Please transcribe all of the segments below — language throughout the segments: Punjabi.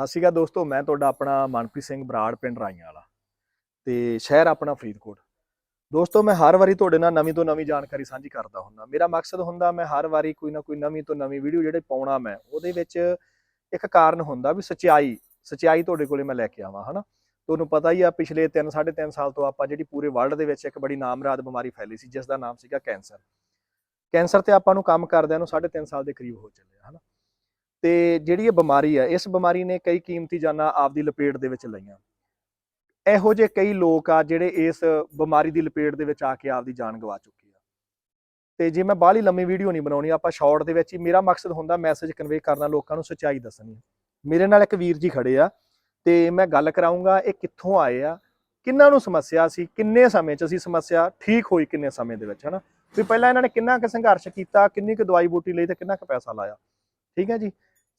ਸਤਿ ਸ਼੍ਰੀ ਅਕਾਲ ਦੋਸਤੋ, ਮੈਂ ਤੁਹਾਡਾ ਆਪਣਾ ਮਨਪ੍ਰੀਤ ਸਿੰਘ ਬਰਾੜ ਪਿੰਡ ਰਾਈਆਂ ਵਾਲਾ ਤੇ ਸ਼ਹਿਰ ਆਪਣਾ ਫਰੀਦਕੋਟ। ਦੋਸਤੋ, ਮੈਂ ਹਰ ਵਾਰੀ ਤੁਹਾਡੇ ਨਾਲ ਨਵੀਂ ਤੋਂ ਨਵੀਂ ਜਾਣਕਾਰੀ ਸਾਂਝੀ ਕਰਦਾ ਹੁੰਦਾ। ਮੇਰਾ ਮਕਸਦ ਹੁੰਦਾ ਮੈਂ ਹਰ ਵਾਰੀ ਕੋਈ ਨਾ ਕੋਈ ਨਵੀਂ ਤੋਂ ਨਵੀਂ ਵੀਡੀਓ ਜਿਹੜੇ ਪਾਉਣਾ ਮੈਂ, ਉਹਦੇ ਵਿੱਚ ਇੱਕ ਕਾਰਨ ਹੁੰਦਾ ਵੀ ਸਚਾਈ ਸਚਾਈ ਤੁਹਾਡੇ ਕੋਲੇ ਮੈਂ ਲੈ ਕੇ ਆਵਾਂ, ਹਨਾ? ਤੁਹਾਨੂੰ ਪਤਾ ਹੀ ਆ, ਪਿਛਲੇ 3 3.5 ਸਾਲ ਤੋਂ ਆਪਾਂ ਜਿਹੜੀ ਪੂਰੇ ਵਰਲਡ ਦੇ ਵਿੱਚ ਇੱਕ ਬੜੀ ਨਾਮਰਾਦ ਬਿਮਾਰੀ ਫੈਲੀ ਸੀ ਜਿਸ ਦਾ ਨਾਮ ਸੀਗਾ ਕੈਂਸਰ। ਕੈਂਸਰ ਤੇ ਆਪਾਂ ਨੂੰ ਕੰਮ ਕਰਦਿਆਂ ਨੂੰ 3.5 ਸਾਲ ਦੇ ਕਰੀਬ ਹੋ ਚੱਲੇ ਹਨਾ? ਤੇ ਜਿਹੜੀ ਇਹ ਬਿਮਾਰੀ ਆ, ਇਸ ਬਿਮਾਰੀ ਨੇ ਕਈ ਕੀਮਤੀ ਜਾਨਾਂ ਆਪਦੀ ਲਪੇਟ ਦੇ ਵਿੱਚ ਲਈਆਂ। ਇਹੋ ਜਿਹੇ ਕਈ ਲੋਕ ਆ ਜਿਹੜੇ ਇਸ ਬਿਮਾਰੀ ਦੀ ਲਪੇਟ ਦੇ ਵਿੱਚ ਆ ਕੇ ਆਪਦੀ ਜਾਨ ਗਵਾ ਚੁੱਕੇ ਆ। ਤੇ ਜੇ ਮੈਂ ਬਾਹਲੀ ਲੰਮੀ ਵੀਡੀਓ ਨਹੀਂ ਬਣਾਉਣੀ, ਆਪਾਂ ਸ਼ਾਰਟ ਦੇ ਵਿੱਚ ਹੀ ਮੇਰਾ ਮਕਸਦ ਹੁੰਦਾ ਮੈਸੇਜ ਕਨਵੇ ਕਰਨਾ, ਲੋਕਾਂ ਨੂੰ ਸੱਚਾਈ ਦੱਸਣੀ ਮੇਰੇ ਨਾਲ ਇੱਕ ਵੀਰ ਜੀ ਖੜੇ ਆ, ਤੇ ਮੈਂ ਗੱਲ ਕਰਾਉਂਗਾ ਇਹ ਕਿੱਥੋਂ ਆਏ ਆ, ਕਿੰਨਾਂ ਨੂੰ ਸਮੱਸਿਆ ਸੀ, ਕਿੰਨੇ ਸਮੇਂ 'ਚ ਅਸੀਂ ਸਮੱਸਿਆ, ਠੀਕ ਹੋਈ ਕਿੰਨੇ ਸਮੇਂ ਦੇ ਵਿੱਚ, ਹਨਾ? ਵੀ ਪਹਿਲਾਂ ਇਹਨਾਂ ਨੇ ਕਿੰਨਾ ਕੁ ਸੰਘਰਸ਼ ਕੀਤਾ, ਕਿੰਨੀ ਕੁ ਦਵਾਈ ਬੂਟੀ ਲਈ ਤੇ ਕਿੰਨਾ ਕੁ ਪੈਸਾ ਲਾਇਆ, ਠੀਕ ਹੈ ਜੀ?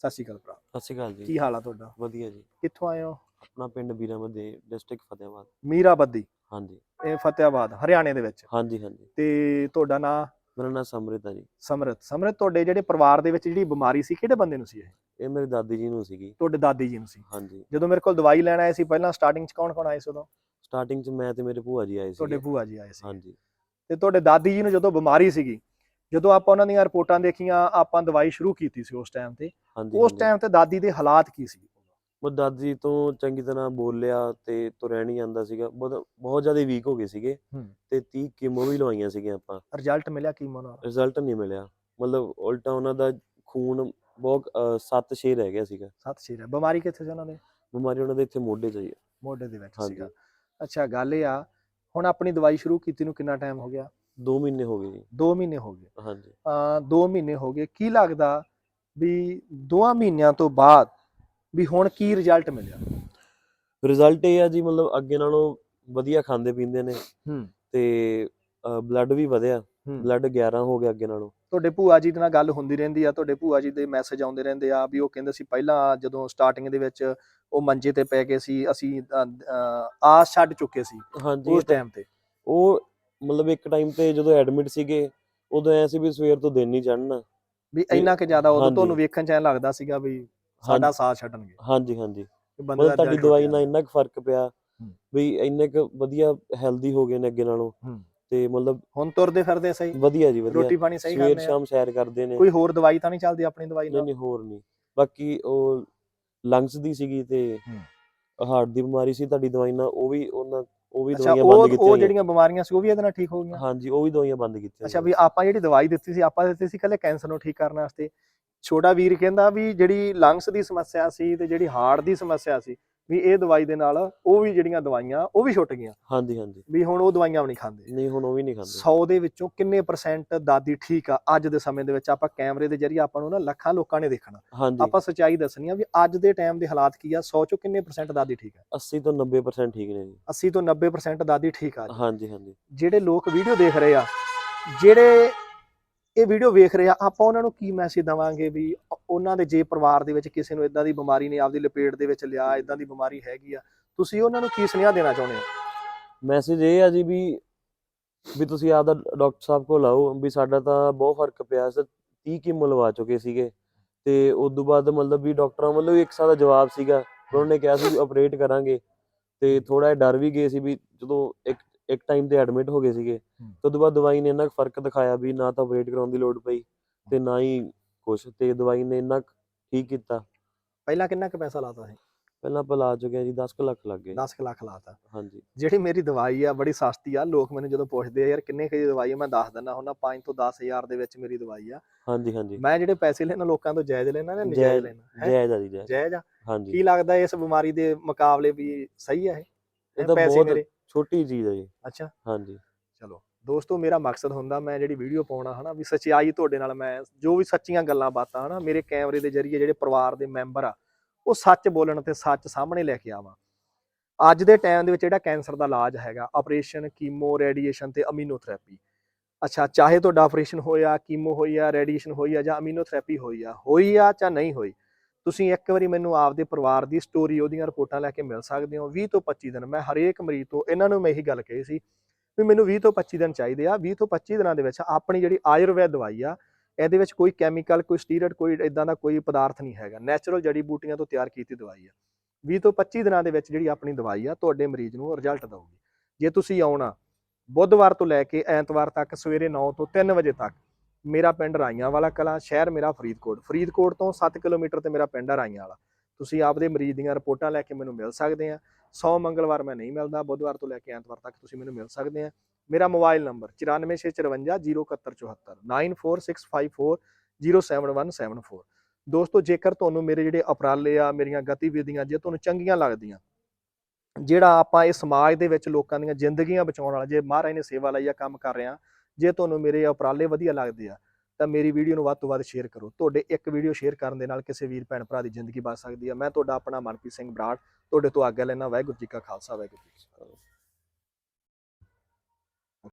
ਸਤਿ ਸ਼੍ਰੀ ਅਕਾਲ ਭਰਾ। ਸਤਿ ਸ਼੍ਰੀ ਅਕਾਲ ਜੀ। ਕੀ ਹਾਲ ਆ ਤੁਹਾਡਾ? ਵਧੀਆ ਜੀ। ਕਿੱਥੋਂ ਆਏ ਹੋ? ਆਪਣਾ ਪਿੰਡ ਬੀਰਾਮਦੇ ਡਿਸਟ੍ਰਿਕਟ ਫਤਿਹਾਬਾਦ। ਮੀਰਾਬੱਦੀ। ਹਾਂਜੀ। ਇਹ ਫਤਿਆਬਾਦ ਹਰਿਆਣੇ ਦੇ ਵਿੱਚ। ਹਾਂਜੀ ਹਾਂਜੀ। ਤੇ ਤੁਹਾਡਾ ਨਾਂ? ਮੇਰਾ ਨਾਮ ਸਮਰਿਤ ਆ ਜੀ। ਸਮਰਤ। ਸਮਰਤ ਤੁਹਾਡੇ ਜਿਹੜੇ ਪਰਿਵਾਰ ਦੇ ਵਿੱਚ ਜਿਹੜੀ ਬਿਮਾਰੀ ਸੀ ਕਿਹੜੇ ਬੰਦੇ ਨੂੰ ਸੀ ਇਹ? ਇਹ ਮੇਰੇ ਦਾਦੀ ਜੀ ਨੂੰ ਸੀਗੀ। ਤੁਹਾਡੇ ਦਾਦੀ ਜੀ ਨੂੰ ਸੀ। ਹਾਂਜੀ। ਜਦੋਂ ਮੇਰੇ ਕੋਲ ਦਵਾਈ ਲੈਣ ਆਏ ਸੀ ਪਹਿਲਾਂ ਸਟਾਰਟਿੰਗ 'ਚ ਕੌਣ ਕੌਣ ਆਏ ਸੀ ਉਦੋਂ? ਸਟਾਰਟਿੰਗ 'ਚ ਮੈਂ ਤੇ ਮੇਰੇ ਭੂਆ ਜੀ ਆਏ ਸੀ। ਤੁਹਾਡੇ ਭੂਆ ਜੀ ਆਏ ਸੀ। ਹਾਂਜੀ। ਤੇ ਤੁਹਾਡੇ ਦਾਦੀ ਜੀ ਨੂੰ ਜਦੋਂ ਬਿਮਾਰੀ ਸੀਗੀ ਜਦੋਂ ਆਪਾਂ ਉਹਨਾਂ ਦੀਆਂ ਰਿਪੋਰਟਾਂ ਦੇਖੀਆਂ ਆਪਾਂ ਦਵਾਈ ਸ਼ੁਰੂ ਕੀਤੀ ਸੀ ਉਸ ਟਾਈਮ ਤੇ। ਉਸ। ਟਾਈਮ ਤੇ ਦਾਦੀ ਦੇ ਹਾਲਾਤ ਕੀ ਸੀ? ਉਹ ਦਾਦੀ ਤੋਂ ਚੰਗੀ ਤਰ੍ਹਾਂ ਬੋਲਿਆ ਤੇ ਤੁਰਿਆ ਨਹੀਂ ਜਾਂਦਾ ਸੀਗਾ। ਬਹੁਤ ਬਹੁਤ ਜ਼ਿਆਦਾ ਵੀਕ ਹੋ ਗਏ ਸੀਗੇ। ਤੇ 30 ਕੀਮੋ ਵੀ ਲਵਾਈਆਂ ਸੀਗੀਆਂ ਆਪਾਂ। ਰਿਜ਼ਲਟ ਮਿਲਿਆ ਕੀਮੋ ਨਾਲ ਰਿਜ਼ਲਟ ਨਹੀਂ ਮਿਲਿਆ। ਮਤਲਬ ਉਲਟਾ ਉਹਨਾਂ ਦਾ ਖੂਨ ਬਹੁਤ 7-6 ਰਹਿ ਗਿਆ ਸੀਗਾ। ਸਤਿ ਸ਼੍ਰੀ ਅਕਾਲ ਬਿਮਾਰੀ ਕਿੱਥੇ ਸੀ ਉਹਨਾਂ ਦੇ? ਬਿਮਾਰੀ ਉਹਨਾਂ ਦੇ ਇੱਥੇ ਮੋਢੇ 'ਚ ਹੀ ਮੋਢੇ ਦੇ ਵਿੱਚ। ਸੀਗਾ। ਅੱਛਾ ਗੱਲ ਇਹ ਆ ਹੁਣ ਆਪਣੀ ਦਵਾਈ ਸ਼ੁਰੂ ਕੀਤੀ ਨੂੰ ਕਿੰਨਾ ਟਾਈਮ ਹੋ ਗਿਆ? 2 ਮਹੀਨੇ ਹੋ ਗਏ ਜੀ। 2 ਮਹੀਨੇ ਹੋ ਗਏ। ਹਾਂਜੀ। ਅ 2 ਮਹੀਨੇ ਹੋ ਗਏ। ਕੀ ਲੱਗਦਾ ਵੀ 2 ਮਹੀਨਿਆਂ ਤੋਂ ਬਾਅਦ ਵੀ ਹੁਣ ਕੀ ਰਿਜ਼ਲਟ ਮਿਲਿਆ? ਰਿਜ਼ਲਟ ਇਹ ਆ ਜੀ ਮਤਲਬ ਅੱਗੇ ਨਾਲੋਂ ਵਧੀਆ ਖਾਂਦੇ ਪੀਂਦੇ ਨੇ। ਹੂੰ। ਤੇ ਬਲੱਡ ਵੀ ਵਧਿਆ। ਬਲੱਡ 11 ਹੋ ਗਿਆ ਅੱਗੇ ਨਾਲੋਂ। ਤੁਹਾਡੇ ਭੂਆ ਜੀ ਦੇ ਨਾਲ ਗੱਲ ਹੁੰਦੀ ਰਹਿੰਦੀ ਆ ਤੁਹਾਡੇ ਭੂਆ ਜੀ ਦੇ ਮੈਸੇਜ ਆਉਂਦੇ ਰਹਿੰਦੇ ਆ ਵੀ ਉਹ ਕਹਿੰਦੇ ਸੀ ਪਹਿਲਾਂ ਜਦੋਂ ਸਟਾਰਟਿੰਗ ਦੇ ਵਿੱਚ ਉਹ ਮੰਜੇ ਤੇ ਪੈ ਗਏ ਸੀ ਅਸੀਂ ਆਸ ਛੱਡ ਚੁੱਕੇ ਸੀ ਉਸ ਟਾਈਮ ਤੇ। ਉਹ ਮਤਲਬ ਇੱਕ ਟਾਈਮ ਤੇ ਜਦੋਂ ਐਡਮਿਟ ਸੀਗੇ ਉਦੋਂ ਐ ਸੀ ਵੀ ਸਵੇਰ ਤੋਂ ਦਿਨ ਨਹੀਂ ਚੜ੍ਹਨਾ। ਵੀ ਇੰਨਾ ਕਿ ਜ਼ਿਆਦਾ ਉਦੋਂ ਹਾਂਜੀ। ਤੁਹਾਨੂੰ ਵੇਖਣ ਚ ਐ ਲੱਗਦਾ ਸੀਗਾ ਵੀ ਸਾਡਾ ਸਾਥ ਛੱਡਣਗੇ। ਹਾਂਜੀ ਹਾਂਜੀ। ਬੰਦੇ ਮਤਲਬ ਤੁਹਾਡੀ ਦਵਾਈ ਨਾਲ ਇੰਨਾ ਕੁ ਫ਼ਰਕ ਪਿਆ। ਵੀ ਇੰਨੇ ਕੁ ਵਧੀਆ ਹੈਲਦੀ ਹੋ ਗਏ ਨੇ ਅੱਗੇ ਨਾਲੋਂ। ਹੂੰ। ਤੇ ਮਤਲਬ ਹੁਣ ਤੁਰਦੇ ਫਿਰਦੇ ਸਹੀ। ਵਧੀਆ ਜੀ ਵਧੀਆ। ਰੋਟੀ ਪਾਣੀ ਸਹੀ ਸਵੇਰ ਖਾਂਦੇ ਆ। ਸ਼ਾਮ ਸੈਰ ਕਰਦੇ ਨੇ। ਕੋਈ ਹੋਰ ਦਵਾਈ ਤਾਂ ਨਹੀਂ ਚੱਲਦੀ ਆਪਣੀ ਦਵਾਈ ਨਹੀਂ ਨਾਲ? ਨਹੀਂ ਹੋਰ ਨਹੀਂ। ਬਾਕੀ ਉਹ ਲੰਗਸ ਦੀ ਸੀਗੀ ਤੇ। ਹਾਰਟ ਦੀ ਬਿਮਾਰੀ ਸੀ ਤੁਹਾਡੀ ਦਵਾਈ ਨਾਲ ਉਹ ਵੀ ਉਹਨਾਂ ਉਹ ਵੀ ਅੱਛਾ ਦਵਾਈਆਂ ਉਹ ਬੰਦ ਉਹ ਕੀਤੀਆਂ ਗਈਆਂ। ਜਿਹੜੀਆਂ ਬਿਮਾਰੀਆਂ ਸੀ ਉਹ ਵੀ ਇਹਦੇ ਨਾਲ ਠੀਕ ਹੋ ਗਈਆਂ ਹਾਂਜੀ ਉਹ ਵੀ ਦਵਾਈਆਂ ਬੰਦ ਕੀਤੀਆਂ ਅੱਛਾ। ਵੀ ਆਪਾਂ ਜਿਹੜੀ ਦਵਾਈ ਦਿੱਤੀ ਸੀ ਆਪਾਂ ਦਿੱਤੀ ਸੀ ਕੱਲੇ ਕੈਂਸਰ ਨੂੰ ਠੀਕ ਕਰਨ ਵਾਸਤੇ ਛੋਟਾ ਵੀਰ ਕਹਿੰਦਾ ਵੀ ਜਿਹੜੀ ਲੰਗਸ ਦੀ ਸਮੱਸਿਆ ਸੀ ਤੇ ਜਿਹੜੀ ਹਾਰਟ ਦੀ ਸਮੱਸਿਆ ਸੀ ਵੀ ਇਹ ਦਵਾਈ ਦੇ ਨਾਲ ਉਹ ਵੀ ਜਿਹੜੀਆਂ ਦਵਾਈਆਂ ਉਹ ਵੀ ਛੁੱਟ ਗਈਆਂ। ਹਾਂਜੀ ਹਾਂਜੀ। ਵੀ ਹੁਣ ਉਹ ਦਵਾਈਆਂ ਵੀ ਨਹੀਂ ਖਾਂਦੇ। ਨਹੀਂ ਹੁਣ ਉਹ ਵੀ ਨਹੀਂ ਖਾਂਦੇ। 100 ਦੇ ਵਿੱਚੋਂ ਕਿੰਨੇ ਪਰਸੈਂਟ ਦਾਦੀ ਠੀਕ ਆ ਅੱਜ ਦੇ ਸਮੇਂ ਦੇ ਵਿੱਚ ਆਪਾਂ ਕੈਮਰੇ ਦੇ ਜ਼ਰੀਏ ਆਪਾਂ ਨੂੰ ਨਾ ਲੱਖਾਂ ਲੋਕਾਂ ਨੇ ਦੇਖਣਾ। ਆਪਾਂ ਸੱਚਾਈ ਦੱਸਣੀ ਆ ਵੀ ਅੱਜ ਦੇ ਟਾਈਮ ਦੇ ਹਾਲਾਤ ਕੀ ਆ 100 ਚੋਂ ਕਿੰਨੇ ਪਰਸੈਂਟ ਦਾਦੀ ਠੀਕ ਆ? 80 ਤੋਂ 90% ਠੀਕ ਨੇ ਜੀ। 80 ਤੋਂ 90% ਦਾਦੀ ਠੀਕ ਆ। ਹਾਂਜੀ ਹਾਂਜੀ। ਜਿਹੜੇ ਲੋਕ ਵੀਡੀਓ ਦੇਖ ਰਹੇ ਆ ਜਿਹੜੇ ਇਹ ਵੀਡੀਓ ਵੇਖ ਰਹੇ ਆ ਆਪਾਂ ਉਹਨਾਂ ਨੂੰ ਕੀ ਮੈਸੇਜ ਦਵਾਂਗੇ ਵੀ ਉਹਨਾਂ ਦੇ ਜੇ ਪਰਿਵਾਰ ਦੇ ਵਿੱਚ ਕਿਸੇ ਨੂੰ ਇਦਾਂ ਦੀ ਬਿਮਾਰੀ ਨੇ ਆਪਦੀ ਲਪੇਟ ਦੇ ਵਿੱਚ ਲਿਆ ਇਦਾਂ ਦੀ ਬਿਮਾਰੀ ਹੈਗੀ ਆ ਤੁਸੀਂ ਉਹਨਾਂ ਨੂੰ ਕੀ ਸੁਨੇਹਾ ਦੇਣਾ ਚਾਹੁੰਦੇ ਹੋ? ਮੈਸੇਜ ਇਹ ਆ ਜੀ ਵੀ ਵੀ ਤੁਸੀਂ ਆਪਦਾ ਡਾਕਟਰ ਸਾਹਿਬ ਕੋਲ ਆਓ ਵੀ ਸਾਡਾ ਤਾਂ ਬਹੁਤ ਫ਼ਰਕ ਪਿਆ ਸੀ 30 ਕੀਮੋ ਲਵਾ ਚੁੱਕੇ ਸੀਗੇ ਤੇ ਉਸ ਤੋਂ ਬਾਅਦ ਮਤਲਬ ਵੀ ਡਾਕਟਰਾਂ ਵੱਲੋਂ ਵੀ ਇੱਕ ਸਾਦਾ ਜਵਾਬ ਸੀਗਾ ਉਹਨਾਂ ਨੇ ਕਿਹਾ ਸੀ ਆਪਰੇਟ ਕਰਾਂਗੇ ਤੇ ਥੋੜਾ ਡਰ ਵੀ ਗਏ ਸੀ ਵੀ ਜਦੋਂ ਇੱਕ ਇੱਕ ਟਾਈਮ ਤੇ ਐਡਮਿਟ ਹੋ ਗਏ ਸੀਗੇ ਤੇ ਤੋਂ ਬਾਅਦ ਦਵਾਈ ਨੇ ਇੰਨਾ ਕੁ ਫ਼ਰਕ ਦਿਖਾਇਆ ਵੀ ਨਾ ਤਾਂ ਆਪਰੇਟ ਕਰਾਉਣ ਦੀ ਲੋੜ ਪਈ ਤੇ ਨਾ ਹੀ ਕੁਛ ਤੇ ਦਵਾਈ ਨੇ ਇੰਨਾ ਕੁ ਠੀਕ ਕੀਤਾ। ਪਹਿਲਾਂ ਕਿੰਨਾ ਕੁ ਪੈਸਾ ਲਾਤਾ ਸੀ? ਪਹਿਲਾਂ ਆਪਾਂ ਲਾ ਚੁੱਕੇ ਆ ਜੀ 10 ਕੁ ਲੱਖ ਲੱਗ ਗਏ। 10 ਕੁ ਲੱਖ ਲਾਤਾ। ਹਾਂਜੀ। ਜਿਹੜੀ ਮੇਰੀ ਦਵਾਈ ਆ ਬੜੀ ਸਸਤੀ ਆ ਲੋਕ ਮੈਨੂੰ ਜਦੋਂ ਪੁੱਛਦੇ ਆ ਯਾਰ ਕਿੰਨੇ ਕੁ ਦੀ ਦਵਾਈ ਆ? ਮੈਂ ਦੱਸ ਦਿੰਦਾ ਹੁੰਦਾ 5 ਤੋਂ 10000 ਦੇ ਵਿੱਚ ਮੇਰੀ ਦਵਾਈ ਆ। ਹਾਂਜੀ ਹਾਂਜੀ। ਮੈਂ ਜਿਹੜੇ ਪੈਸੇ ਲੈਣਾ ਲੋਕਾਂ ਤੋਂ ਜਾਇਜ਼ ਲੈਣਾ ਨਾ ਨਜਾਇਜ਼ ਜਾਇਜ਼- ਲੈਣਾ ਹੈਂ? ਜਾਇਜ਼ ਆ ਜੀ ਜਾਇਜ਼। ਜਾਇਜ਼ ਆ। ਹਾਂਜੀ। ਕੀ ਲੱਗਦਾ ਇਸ ਬਿਮਾਰੀ ਦੇ ਮੁਕਾਬਲੇ ਵੀ ਸਹੀ ਆ ਇਹ? ਇਹ ਇਹ ਤਾਂ ਪੈਸੇ ਬਹੁਤ ਮੇਰੇ? ਛੋਟੀ ਚੀਜ਼ ਹੈ ਜੀ। ਅੱਛਾ। ਹਾਂਜੀ। ਚਲੋ। ਦੋਸਤੋ, ਮੇਰਾ ਮਕਸਦ ਹੁੰਦਾ ਮੈਂ ਜਿਹੜੀ ਵੀਡੀਓ ਪਾਉਣਾ ਹਨਾ, ਵੀ ਸੱਚਾਈ ਤੁਹਾਡੇ ਨਾਲ ਮੈਂ, ਜੋ ਵੀ ਸੱਚੀਆਂ ਗੱਲਾਂ ਬਾਤਾਂ ਹਨਾ, ਮੇਰੇ ਕੈਮਰੇ ਦੇ ਜ਼ਰੀਏ ਜਿਹੜੇ ਪਰਿਵਾਰ ਦੇ ਮੈਂਬਰ ਆ, ਉਹ ਸੱਚ ਬੋਲਣ ਤੇ ਸੱਚ ਸਾਹਮਣੇ ਲੈ ਕੇ ਆਵਾਂ। ਅੱਜ ਦੇ ਟਾਈਮ ਦੇ ਵਿੱਚ ਜਿਹੜਾ ਕੈਂਸਰ ਦਾ ਇਲਾਜ ਹੈਗਾ ਆਪਰੇਸ਼ਨ ਕੀਮੋ ਰੇਡੀਏਸ਼ਨ ਤੇ ਅਮੀਨੋਥੈਰੇਪੀ ਅੱਛਾ, ਚਾਹੇ ਤੁਹਾਡਾ ਆਪਰੇਸ਼ਨ ਹੋਇਆ ਕੀਮੋ ਹੋਈ ਆ ਰੇਡੀਏਸ਼ਨ ਹੋਈ ਆ ਜਾਂ ਅਮੀਨੋਥੈਰੇਪੀ ਹੋਈ ਆ ਹੋਈ ਆ ਜਾਂ ਨਹੀਂ ਹੋਈ, ਤੁਸੀਂ ਇੱਕ ਵਾਰੀ ਮੈਨੂੰ ਆਪਦੇ ਪਰਿਵਾਰ ਦੀ ਸਟੋਰੀ ਉਹਦੀਆਂ ਰਿਪੋਰਟਾਂ ਲੈ ਕੇ ਮਿਲ ਸਕਦੇ ਹੋ 20 ਤੋਂ 25 ਦਿਨ। ਮੈਂ ਹਰੇਕ ਮਰੀਜ਼ ਤੋਂ, ਇਹਨਾਂ ਨੂੰ ਮੈਂ ਇਹੀ ਗੱਲ ਕਹੀ ਸੀ ਵੀ ਮੈਨੂੰ 20 ਤੋਂ 25 ਦਿਨ ਚਾਹੀਦੇ ਆ 20 ਤੋਂ 25 ਦਿਨਾਂ ਦੇ ਵਿੱਚ ਆਪਣੀ ਜਿਹੜੀ ਆਯੁਰਵੈਦ ਦਵਾਈ ਆ, ਇਹਦੇ ਵਿੱਚ ਕੋਈ ਕੈਮੀਕਲ ਕੋਈ ਸਟੀਰੋਇਡ ਕੋਈ ਇਦਾਂ ਦਾ ਕੋਈ ਪਦਾਰਥ ਨਹੀਂ ਹੈਗਾ। ਨੈਚੁਰਲ ਜੜੀ ਬੂਟੀਆਂ ਤੋਂ ਤਿਆਰ ਕੀਤੀ ਦਵਾਈ ਆ। 20 ਤੋਂ 25 ਦਿਨਾਂ ਦੇ ਵਿੱਚ ਜਿਹੜੀ ਆਪਣੀ ਦਵਾਈ ਆ, ਤੁਹਾਡੇ ਮਰੀਜ਼ ਨੂੰ ਰਿਜ਼ਲਟ ਦਊਗੀ। ਜੇ ਤੁਸੀਂ ਆਉਣਾ ਬੁੱਧਵਾਰ ਤੋਂ ਲੈ ਕੇ ਐਤਵਾਰ ਤੱਕ, ਸਵੇਰੇ 9 ਤੋਂ 3 ਵਜੇ ਤੱਕ, ਮੇਰਾ ਪਿੰਡ ਰਾਈਆਂ ਵਾਲਾ ਕਲਾਂ, ਸ਼ਹਿਰ ਮੇਰਾ ਫਰੀਦਕੋਟ। ਫਰੀਦਕੋਟ ਤੋਂ 7 ਕਿਲੋਮੀਟਰ ਤੇ ਮੇਰਾ ਪਿੰਡ ਆ ਰਾਈਆਂ ਵਾਲਾ ਤੁਸੀਂ ਆਪਦੇ ਮਰੀਜ਼ ਦੀਆਂ ਰਿਪੋਰਟਾਂ ਲੈ ਕੇ ਮੈਨੂੰ ਮਿਲ ਸਕਦੇ ਆ। 100 ਮੰਗਲਵਾਰ ਮੈਂ ਨਹੀਂ ਮਿਲਦਾ, ਬੁੱਧਵਾਰ ਤੋਂ ਲੈ ਕੇ ਐਤਵਾਰ ਤੱਕ ਤੁਸੀਂ ਮੈਨੂੰ ਮਿਲ ਸਕਦੇ ਆ। ਮੇਰਾ ਮੋਬਾਈਲ ਨੰਬਰ 9465500774 944654077174 ਦੋਸਤੋ, ਜੇਕਰ ਤੁਹਾਨੂੰ ਮੇਰੇ ਜਿਹੜੇ ਉਪਰਾਲੇ ਆ, ਮੇਰੀਆਂ ਗਤੀਵਿਧੀਆਂ ਜੇ ਤੁਹਾਨੂੰ ਚੰਗੀਆਂ ਲੱਗਦੀਆਂ, ਜਿਹੜਾ ਆਪਾਂ ਇਹ ਸਮਾਜ ਦੇ ਵਿੱਚ ਲੋਕਾਂ ਦੀਆਂ ਜ਼ਿੰਦਗੀਆਂ ਬਚਾਉਣ ਵਾਲਾ, ਜੇ ਮਹਾਰਾਜ ਨੇ ਸੇਵਾ ਲਈ ਆ ਕੰਮ ਕਰ ਰਿਹਾ, ਜੇ ਤੁਹਾਨੂੰ ਮੇਰੇ ਉਪਰਾਲੇ ਵਧੀਆ ਲੱਗਦੇ ਆ ਤਾਂ ਮੇਰੀ ਵੀਡੀਓ ਨੂੰ ਵੱਧ ਤੋਂ ਵੱਧ ਸ਼ੇਅਰ ਕਰੋ। ਤੁਹਾਡੇ ਇੱਕ ਵੀਡੀਓ ਸ਼ੇਅਰ ਕਰਨ ਦੇ ਨਾਲ ਕਿਸੇ ਵੀਰ, ਭੈਣ, ਭਰਾ ਦੀ ਜ਼ਿੰਦਗੀ ਬਚ ਸਕਦੀ ਹੈ। ਮੈਂ ਤੁਹਾਡਾ ਆਪਣਾ ਮਨਪ੍ਰੀਤ ਸਿੰਘ ਬਰਾੜ, ਤੁਹਾਡੇ ਤੋਂ ਆਗਿਆ ਲੈਣਾ ਵਾਹਿਗੁਰੂ ਜੀ ਕਾ ਖਾਲਸਾ, ਵਾਹਿਗੁਰੂ ਜੀ ਕੀ ਫਤਿਹ।